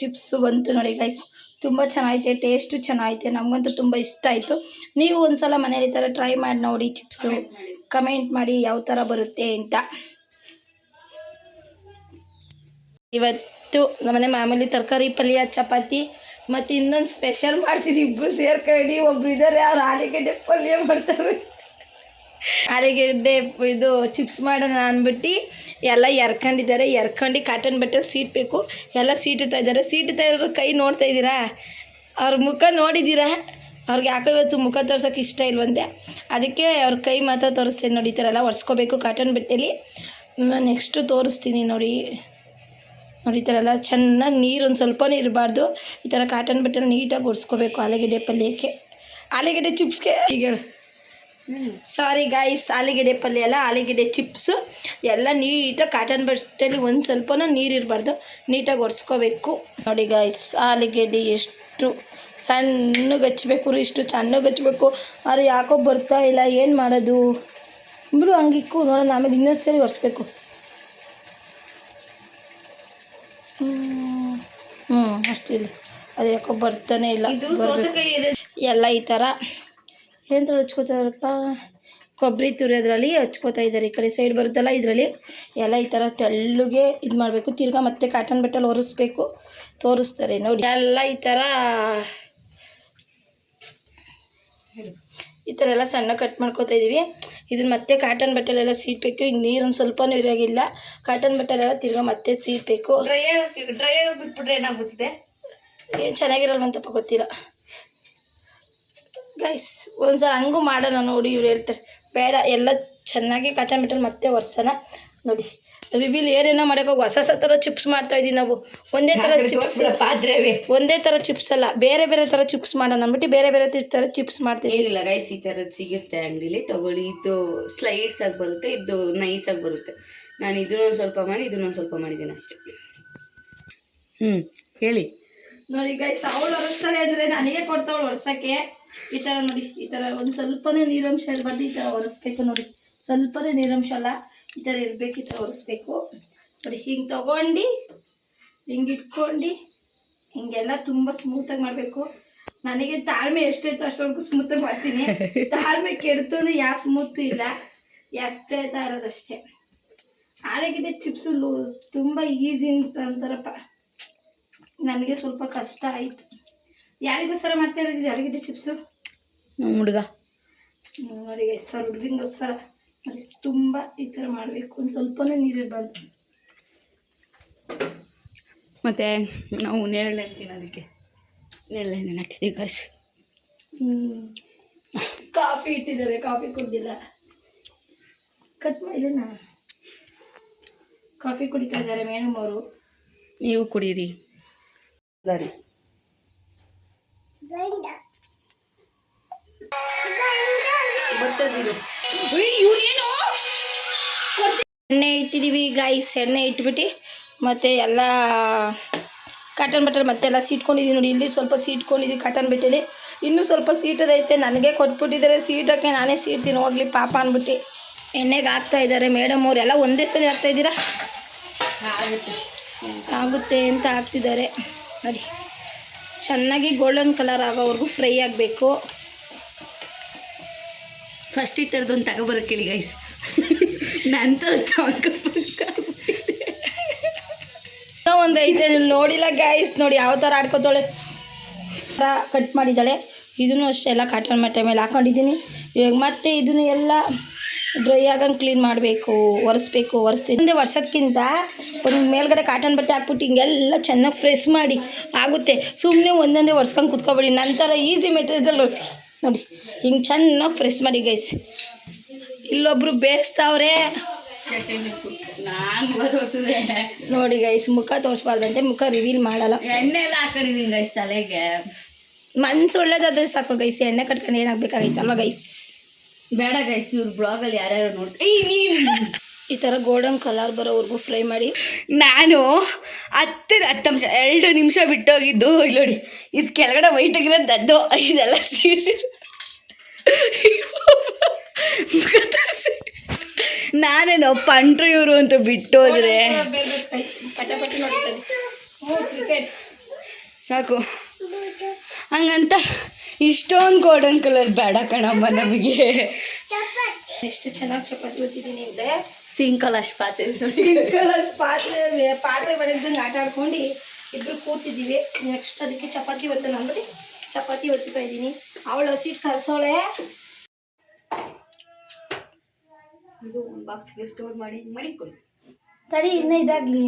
Chips ಬಂತು ನೋಡಿ guys ತುಂಬ ಚೆನ್ನಾಗೈತೆ ಟೇಸ್ಟು ಚೆನ್ನಾಗೈತೆ ನಮಗಂತೂ ತುಂಬ ಇಷ್ಟ ಆಯಿತು. ನೀವು ಒಂದ್ಸಲ ಮನೇಲಿ ಥರ ಟ್ರೈ ಮಾಡಿ ನೋಡಿ ಚಿಪ್ಸು ಕಮೆಂಟ್ ಮಾಡಿ ಯಾವ ಥರ ಬರುತ್ತೆ ಅಂತ. ಇವತ್ತು ನಮ್ಮನೆ ಮಾಮೂಲಿ ತರಕಾರಿ, ಪಲ್ಯ, ಚಪಾತಿ ಮತ್ತು ಇನ್ನೊಂದು ಸ್ಪೆಷಲ್ ಮಾಡ್ತೀನಿ ಇಬ್ಬರು ಸೇರ್ಕೊಂಡು, ಒಬ್ರು ಇದ್ದಾರೆ ಅವ್ರು ಆಲೂಗಡ್ಡೆ ಪಲ್ಯ ಮಾಡ್ತಾರೆ. ಆಲೂಗಡ್ಡೆ ಇದು ಚಿಪ್ಸ್ ಮಾಡೋಣ ಅಂದ್ಬಿಟ್ಟು ಎಲ್ಲ ಎರ್ಕೊಂಡಿದ್ದಾರೆ. ಎರ್ಕೊಂಡು ಕಾಟನ್ ಬಟ್ಟೆ ಸೀಟ್ಬೇಕು ಎಲ್ಲ ಸೀಟುತ್ತಾ ಇದ್ದಾರೆ. ಸೀಟುತ್ತಾ ಇರೋರು ಕೈ ನೋಡ್ತಾ ಇದ್ದೀರಾ? ಅವ್ರ ಮುಖ ನೋಡಿದ್ದೀರಾ? ಅವ್ರಿಗೆ ಯಾಕೋ ಮುಖ ತೋರ್ಸೋಕೆ ಇಷ್ಟ ಇಲ್ವಂತೆ. ಅದಕ್ಕೆ ಅವ್ರ ಕೈ ಮಾತ್ರ ತೋರಿಸ್ತೀನಿ ನೋಡಿ, ಈ ಥರ ಎಲ್ಲ ಒರೆಸ್ಕೋಬೇಕು ಕಾಟನ್ ಬಟ್ಟೆಲಿ ನೆಕ್ಸ್ಟು ತೋರಿಸ್ತೀನಿ ನೋಡಿ. ನೋಡಿ, ಈ ಥರ ಎಲ್ಲ ಚೆನ್ನಾಗಿ ನೀರು ಒಂದು ಸ್ವಲ್ಪನೂ ಇರಬಾರ್ದು. ಈ ಥರ ಕಾಟನ್ ಬಟ್ಟೆ ನೀಟಾಗಿ ಒರೆಸ್ಕೋಬೇಕು ಆಲೂಗೆಡ್ಡೆ ಪಲ್ಯಕ್ಕೆ. ಆಲೂಗೆಡ್ಡೆ ಚಿಪ್ಸ್ಗೆ ಈಗ ಸಾರಿ ಗಾಯ್ಸ್ ಆಲೂಗೆಡ್ಡೆ ಪಲ್ಯ ಎಲ್ಲ ಆಲೂಗೆಡ್ಡೆ ಚಿಪ್ಸು ಎಲ್ಲ ನೀಟಾಗಿ ಕಾಟನ್ ಬಟ್ಟೆಲಿ ಒಂದು ಸ್ವಲ್ಪನೂ ನೀರು ಇರಬಾರ್ದು. ನೀಟಾಗಿ ಒರೆಸ್ಕೋಬೇಕು. ನೋಡಿ ಗಾಯ್ಸ್ ಆಲೂಗೆಡ್ಡೆ ಎಷ್ಟು ಸಣ್ಣಗೆ ಹಚ್ಬೇಕು ರೀ ಇಷ್ಟು ಸಣ್ಣಗೆ ಹಚ್ಬೇಕು. ಆದರೆ ಯಾಕೋ ಬರ್ತಾ ಇಲ್ಲ ಏನು ಮಾಡೋದು? ಬಿಡು ಹಂಗಿಕ್ಕು ನೋಡೋಣ ಆಮೇಲೆ ಇನ್ನೊಂದು ಸರಿ ಒರೆಸ್ಬೇಕು. ಹ್ಞೂ ಅಷ್ಟಿಲ್ಲ ಅದು ಯಾಕೋ ಬರ್ತಾನೆ ಇಲ್ಲ. ಎಲ್ಲ ಈ ಥರ ಏನು ಹಚ್ಕೋತಾರಪ್ಪ? ಕೊಬ್ಬರಿ ತುರಿಯೋದ್ರಲ್ಲಿ ಹಚ್ಕೋತಾ ಇದ್ದಾರೆ. ಈ ಕಡೆ ಸೈಡ್ ಬರುತ್ತಲ್ಲ ಇದರಲ್ಲಿ ಎಲ್ಲ ಈ ಥರ ತೆಳ್ಳಗೆ ಇದು ಮಾಡಬೇಕು. ತಿರ್ಗಾ ಮತ್ತೆ ಕಾಟನ್ ಬಟ್ಟಲ್ಲಿ ಒರೆಸ್ಬೇಕು. ತೋರಿಸ್ತಾರೆ ನೋಡಿ. ಎಲ್ಲ ಈ ಥರ ಈ ಥರ ಎಲ್ಲ ಸಣ್ಣ ಕಟ್ ಮಾಡ್ಕೋತಾ ಇದ್ದೀವಿ ಇದನ್ನ ಮತ್ತೆ ಕಾಟನ್ ಬಟ್ಟಲೆಲ್ಲ ಸೀಟ್ಬೇಕು ಈಗ ನೀರೊಂದು ಸ್ವಲ್ಪನೂ ಇರೋಗಿಲ್ಲ ಕಾಟನ್ ಬಟ್ಟಲೆಲ್ಲ ತಿರ್ಗಾ ಮತ್ತೆ ಸೀಟ್ಬೇಕು ಡ್ರೈ ಡ್ರೈ ಬಿಟ್ಬಿಟ್ರೆ ಏನಾಗ್ಬಿಟ್ಟಿದೆ? ಏನು ಚೆನ್ನಾಗಿರಲ್ವಂತಪ್ಪ ಗೊತ್ತಿಲ್ಲ. ಗೈಸ್ ಒಂದ್ಸಲ ಹಂಗೂ ಮಾಡೋಣ ನೋಡಿ ಇವ್ರು ಹೇಳ್ತಾರೆ. ಬೇಡ ಎಲ್ಲ ಚೆನ್ನಾಗಿ ಕಾಟನ್ ಬಿಟ್ಟಲ್ಲಿ ಮತ್ತೆ ಒರ್ಸೋಣ ನೋಡಿ ರಿವಿಲ್ ಏನೇನೋ ಮಾಡೋಕೆ ಹೊಸ ಹೊಸ ಥರ ಚಿಪ್ಸ್ ಮಾಡ್ತಾ ಇದ್ದೀವಿ ನಾವು. ಒಂದೇ ಥರ ಚಿಪ್ಸ್ ಪಾತ್ರೆವೇ ಒಂದೇ ಥರ ಚಿಪ್ಸ್ ಅಲ್ಲ ಬೇರೆ ಬೇರೆ ಥರ ಚಿಪ್ಸ್ ಮಾಡೋಣ ಅಂದ್ಬಿಟ್ಟು ಬೇರೆ ಬೇರೆ ಥರ ಚಿಪ್ಸ್ ಮಾಡ್ತೀವಿ ಇಲ್ಲ ಗೈಸ್ ಈ ಥರದ್ದು ಸಿಗುತ್ತೆ ಅಂಗಡಿಲಿ. ತಗೊಳ್ಳಿ ಇದು ಸ್ಲೈಡ್ಸ್ ಆಗಿ ಬರುತ್ತೆ ಇದು ನೈಸ್ ಆಗಿ ಬರುತ್ತೆ. ನಾನು ಇದನ್ನೊಂದು ಸ್ವಲ್ಪ ಮಾಡಿ ಇದನ್ನೊಂದು ಸ್ವಲ್ಪ ಮಾಡಿದ್ದೀನಿ ಅಷ್ಟೇ. ಹ್ಞೂ ಹೇಳಿ. ನೋಡಿ ಗೈಸ್ ಅವಳು ಒರೆಸ್ತಾಳೆ ಅಂದರೆ ನನಗೆ ಕೊಡ್ತಾವಳು ಒರ್ಸೋಕ್ಕೆ ಈ ಥರ ನೋಡಿ ಈ ಥರ ಒಂದು ಸ್ವಲ್ಪನೇ ನೀರಂಶ ಇರಬಾರ್ದು ಈ ಥರ ಒರೆಸ್ಬೇಕು ನೋಡಿ. ಸ್ವಲ್ಪನೇ ನೀರಂಶ ಅಲ್ಲ ಈ ಥರ ಇರಬೇಕು ಈ ಥರ ಒರೆಸ್ಬೇಕು. ನೋಡಿ ಹಿಂಗೆ ತೊಗೊಂಡು ಹಿಂಗೆ ಇಟ್ಕೊಂಡು ಹಿಂಗೆಲ್ಲ ತುಂಬ ಸ್ಮೂತಾಗಿ ಮಾಡಬೇಕು. ನನಗೆ ತಾಳ್ಮೆ ಎಷ್ಟೈತೋ ಅಷ್ಟವರೆಗೂ ಸ್ಮೂತಾಗಿ ಮಾಡ್ತೀನಿ. ತಾಳ್ಮೆ ಕೆಡ್ತು ಅಂದರೆ ಯಾವ ಸ್ಮೂತು ಇಲ್ಲ ಎಷ್ಟೇ ಇರೋದಷ್ಟೇ ಆಲೂಗೆಡ್ಡೆ ಚಿಪ್ಸು ಲೂ ತುಂಬ ಈಸಿ ಅಂತ ಅಂತಾರಪ್ಪ. ನನಗೆ ಸ್ವಲ್ಪ ಕಷ್ಟ ಆಯಿತು. ಯಾರಿಗೋಸ್ಕರ ಮಾಡ್ತಾ ಇರೋದು ಯಾರಿಗಿದೆ ಚಿಪ್ಸು ನಮ್ಮ ಹುಡುಗ. ಅವರಿಗೆ ಸರ್ ಹುಡುಗಿಗೋಸ್ಕರ ಸರ್ ತುಂಬ ಈ ಥರ ಮಾಡಬೇಕು. ಒಂದು ಸ್ವಲ್ಪನೇ ಬಂತು ಮತ್ತು ನಾವು ನೇರಳೆ ತಿನ್ನೋದಕ್ಕೆ. ಅದಕ್ಕೆ ನೇರಳೆ ಹಾಕಿದ್ದೀವಿ ಕಾಶ್ ಕಾಫಿ ಇಟ್ಟಿದ್ದಾರೆ ಕಾಫಿ ಕುಡ್ದಿಲ್ಲ. ಕಟ್ ಮಾಡಿಲ್ಲ ಕಾಫಿ ಕುಡಿತಾ ಇದ್ದಾರೆ ಮೇಡಮ್ ಅವರು. ನೀವು ಕುಡೀರಿ. ಎಣ್ಣೆ ಇಟ್ಟಿದ್ದೀವಿ ಗೈಸ್ ಎಣ್ಣೆ ಇಟ್ಬಿಟ್ಟು ಮತ್ತು ಎಲ್ಲ ಕಾಟನ್ ಮತ್ತೆ ಮತ್ತೆಲ್ಲ ಸೀಟ್ಕೊಂಡಿದ್ದೀವಿ ನೋಡಿ ಇಲ್ಲಿ ಸ್ವಲ್ಪ ಸೀಟ್ಕೊಂಡಿದ್ದೀವಿ ಕಾಟನ್ ಬಟ್ಟೆಲಿ ಇನ್ನೂ ಸ್ವಲ್ಪ ಸೀಟದೈತೆ ನನಗೆ ಕೊಟ್ಬಿಟ್ಟಿದ್ದಾರೆ ಸೀಟಕ್ಕೆ ನಾನೇ ಸೀಟ್ತೀನಿ ಹೋಗ್ಲಿ ಪಾಪ ಅಂದ್ಬಿಟ್ಟು ಎಣ್ಣೆಗೆ ಹಾಕ್ತಾ ಇದ್ದಾರೆ ಮೇಡಮ್ ಅವ್ರು ಎಲ್ಲ ಒಂದೇ ಸಲ ಹಾಕ್ತಾ ಇದ್ದೀರಾ? ಆಗುತ್ತೆ. ಆಗುತ್ತೆ ಅಂತ ಹಾಕ್ತಿದ್ದಾರೆ. ನೋಡಿ ಚೆನ್ನಾಗಿ ಗೋಲ್ಡನ್ ಕಲರ್ ಆಗೋವರೆಗೂ ಫ್ರೈ ಆಗಬೇಕು. ಫಸ್ಟ್ ಈ ಥರದೊಂದು ತಗೊಬರಕ್ಕೆ ಇಲ್ಲಿ ಗೈಸ್ ನಂತರ ಒಂದು ಐತೆ ನೋಡಿಲ್ಲ ಗೈಸ್ ನೋಡಿ ಯಾವ ಥರ ಆಡ್ಕೋತಾಳೆ. ಕಟ್ ಮಾಡಿದ್ದಾಳೆ. ಇದನ್ನು ಅಷ್ಟೇ ಎಲ್ಲ ಕಾಟನ್ ಮಟ್ಟೆ ಮೇಲೆ ಹಾಕೊಂಡಿದ್ದೀನಿ. ಇವಾಗ ಮತ್ತೆ ಇದನ್ನು ಎಲ್ಲ ಡ್ರೈ ಆಗಂಗೆ ಕ್ಲೀನ್ ಮಾಡಬೇಕು, ಒರೆಸ್ಬೇಕು, ಒರೆಸ್ತೀನಿ. ಮುಂದೆ ಒರ್ಸೋದ್ಕಿಂತ ಒಂದು ಮೇಲ್ಗಡೆ ಕಾಟನ್ ಬಟ್ಟೆ ಹಾಕ್ಬಿಟ್ಟು ಹಿಂಗೆಲ್ಲ ಚೆನ್ನಾಗಿ ಫ್ರೆಶ್ ಮಾಡಿ ಆಗುತ್ತೆ. ಸುಮ್ಮನೆ ಒಂದೊಂದೇ ಒರ್ಸ್ಕೊಂಡು ಕುತ್ಕೊಬೇಡಿ. ನಂತರ ಈಸಿ ಮೆಟೀರಿಯಲ್ ಒರೆಸಿ. ನೋಡಿ ಹಿಂಗೆ ಚೆನ್ನಾಗಿ ಫ್ರೆಶ್ ಮಾಡಿ ಗೈಸ್ ಇಲ್ಲೊಬ್ರು ಬೇಯಿಸ್ತಾವ್ರೆ ನೋಡಿ ಗೈಸ್ ಮುಖ ತೋರಿಸ್ಬಾರ್ದಂತೆ ಮುಖ ರಿವೀಲ್ ಮಾಡಲ್ಲ. ಎಣ್ಣೆ ಎಲ್ಲ ಹಾಕೊಂಡಿದ್ದೀನಿ ಗೈಸ್ ತಲೆಗೆ. ಮನ್ಸು ಒಳ್ಳೇದಾದ್ರೆ ಸಾಕು ಗೈಸ್ ಎಣ್ಣೆ ಕಟ್ಕೊಂಡು ಏನಾಗಬೇಕಾಗಿತ್ತಲ್ವ ಗೈಸ್ ಬೇಡ ಗೈಸ್ ಇವ್ರ ಬ್ಲಾಗಲ್ಲಿ ಯಾರ್ಯಾರು ನೋಡ್ತೀವಿ ಈ ಥರ ಗೋಲ್ಡನ್ ಕಲರ್ ಬರೋವರೆಗೂ ಫ್ರೈ ಮಾಡಿ. ನಾನು ಹತ್ತು ಹತ್ತು ನಿಮಿಷ, ಎರಡು ನಿಮಿಷ ಬಿಟ್ಟೋಗಿದ್ದು, ಇಲ್ಲಿ ನೋಡಿ, ಇದು ಕೆಳಗಡೆ ವೈಟ್ ಆಗಿರೋದು ದದ್ದು, ಇದೆಲ್ಲ ತೋರ್ಸಿ. ನಾನೇನೋ ಪಂಟ್ರು ಇವರು ಅಂತ ಬಿಟ್ಟೋದ್ರೆ. ಸಾಕು. ಹಂಗಂತ ಇಷ್ಟೊಂದು ಗೋಲ್ಡನ್ ಕಲರ್ ಬೇಡ ಕಣಮ್ಮ ನಮಗೆ. ಎಷ್ಟು ಚೆನ್ನಾಗಿ ಚಪಾತಿ ಬರ್ತಿದ್ದೀನಿ ಅಂದರೆ ಸಿಂಕಲ್ ಅಷ್ಟು ಪಾತ್ರೆ. ಸಿಂಕಲ್ ಪಾತ್ರೆ ಪಾತ್ರೆ ಬೆಳೆದಂಗೆ ಆಟ ಆಡ್ಕೊಂಡು ಇಬ್ರು ಕೂತಿದ್ದೀವಿ. ನೆಕ್ಸ್ಟ್ ಅದಕ್ಕೆ ಚಪಾತಿ ಒತ್ತನ ಅಂದ್ಬಿಟ್ಟು ಚಪಾತಿ ಒತ್ತಾ ಇದ್ದೀನಿ. ಅವಳು ಹಸಿಟ್ಟು ಕರ್ಸೋಳೆ. ಇದು ಒಂದು ಬಾಕ್ಸ್ಗೆ ಸ್ಟೋರ್ ಮಾಡಿ ಮಡಿಕೊಳ್ಳಿ. ಸರಿ ಇನ್ನೂ ಇದಾಗಲಿ.